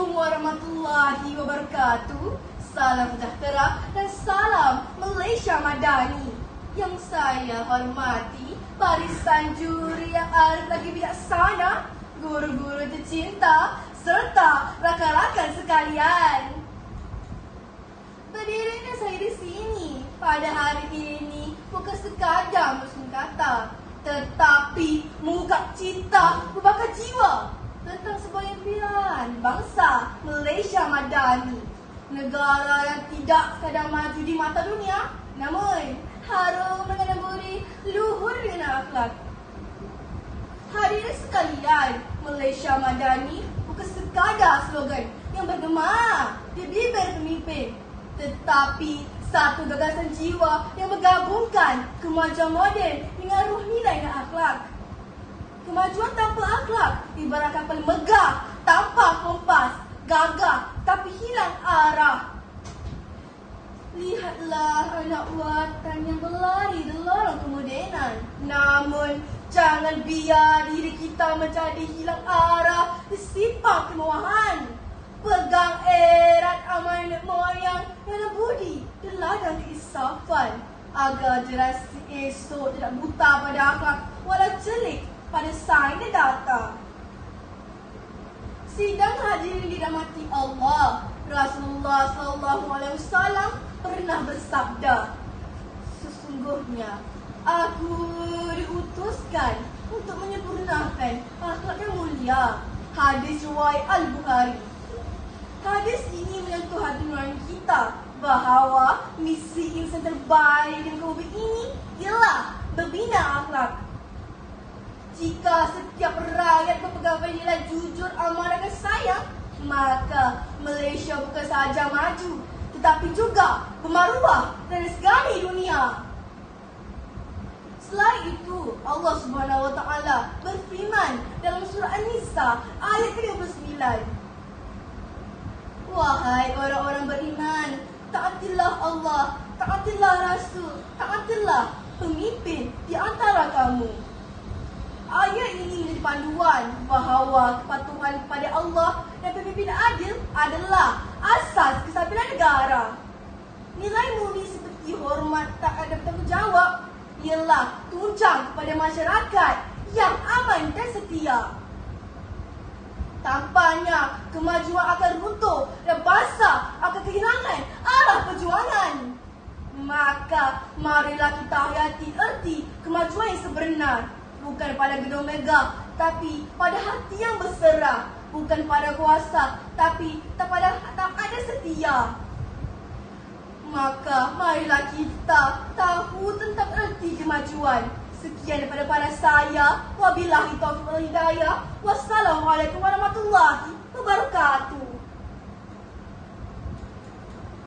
Assalamualaikum warahmatullahi wabarakatuh. Salam sejahtera dan salam Malaysia Madani. Yang saya hormati barisan juri yang arif lagi bijaksana, guru-guru tercinta serta rakan-rakan sekalian. Berdirinya saya di sini pada hari ini bukan sekadar musim kata, tetapi mengungkap cinta berbakar jiwa tentang sebuah impian bangsa Malaysia Madani. Negara yang tidak sekadar maju di mata dunia, namun harum dengan budi luhur dengan akhlak. Hadirin sekalian, Malaysia Madani bukan sekadar slogan yang bergema di bibir pemimpin, tetapi satu gagasan jiwa yang menggabungkan kemajuan moden dengan ruh nilai dan akhlak. Kemajuan tanpa akhlak ibarat kapal megah tanpa kompas, gagah tapi hilang arah. Lihatlah anak watan yang berlari di lorong kemodenan. Namun, jangan biar diri kita menjadi hilang arah di simpang kemewahan. Pegang erat amanat moyang yang budi dan ladang keisafan. Agar generasi esok tidak buta pada akhlak walau celik pada sains dan data. Sidang hadirin dirahmati Allah, Rasulullah sallallahu alaihi wasallam pernah bersabda, sesungguhnya aku diutuskan untuk menyempurnakan akhlak yang mulia. Hadis riwayat Al-Bukhari. Hadis ini menyentuh hati nurani kita bahawa misi insan terbaik di bumi ini ialah membina akhlak jika setiap rakyat berpegang pada nilai jujur, amanah dan sayang, maka Malaysia bukan sahaja maju, tetapi juga bermaruah dari segala dunia. Selain itu, Allah Subhanahu Wa Taala berfirman dalam surah An-Nisa ayat ke-29. Wahai orang-orang beriman, taatilah Allah, taatilah Rasul, taatilah pemimpin di antara kamu. Ayat ini menjadi panduan bahawa kepatuhan kepada Allah dan pemimpin adil adalah asas kesabilan negara. Nilai mulia seperti hormat tak ada bertanggungjawab ialah tunjang kepada masyarakat yang aman dan setia. Tampaknya kemajuan akan runtuh dan bangsa akan kehilangan arah perjuangan. Maka marilah kita hayati erti kemajuan yang sebenar bukan pada gedung megah tapi pada hati yang berserah. Bukan pada kuasa tapi tak pada tak ada setia. Maka marilah kita tahu tentang erti kemajuan. Sekian daripada para saya. Wabillahi taufiq wal hidayah. Wassalamualaikum warahmatullahi wabarakatuh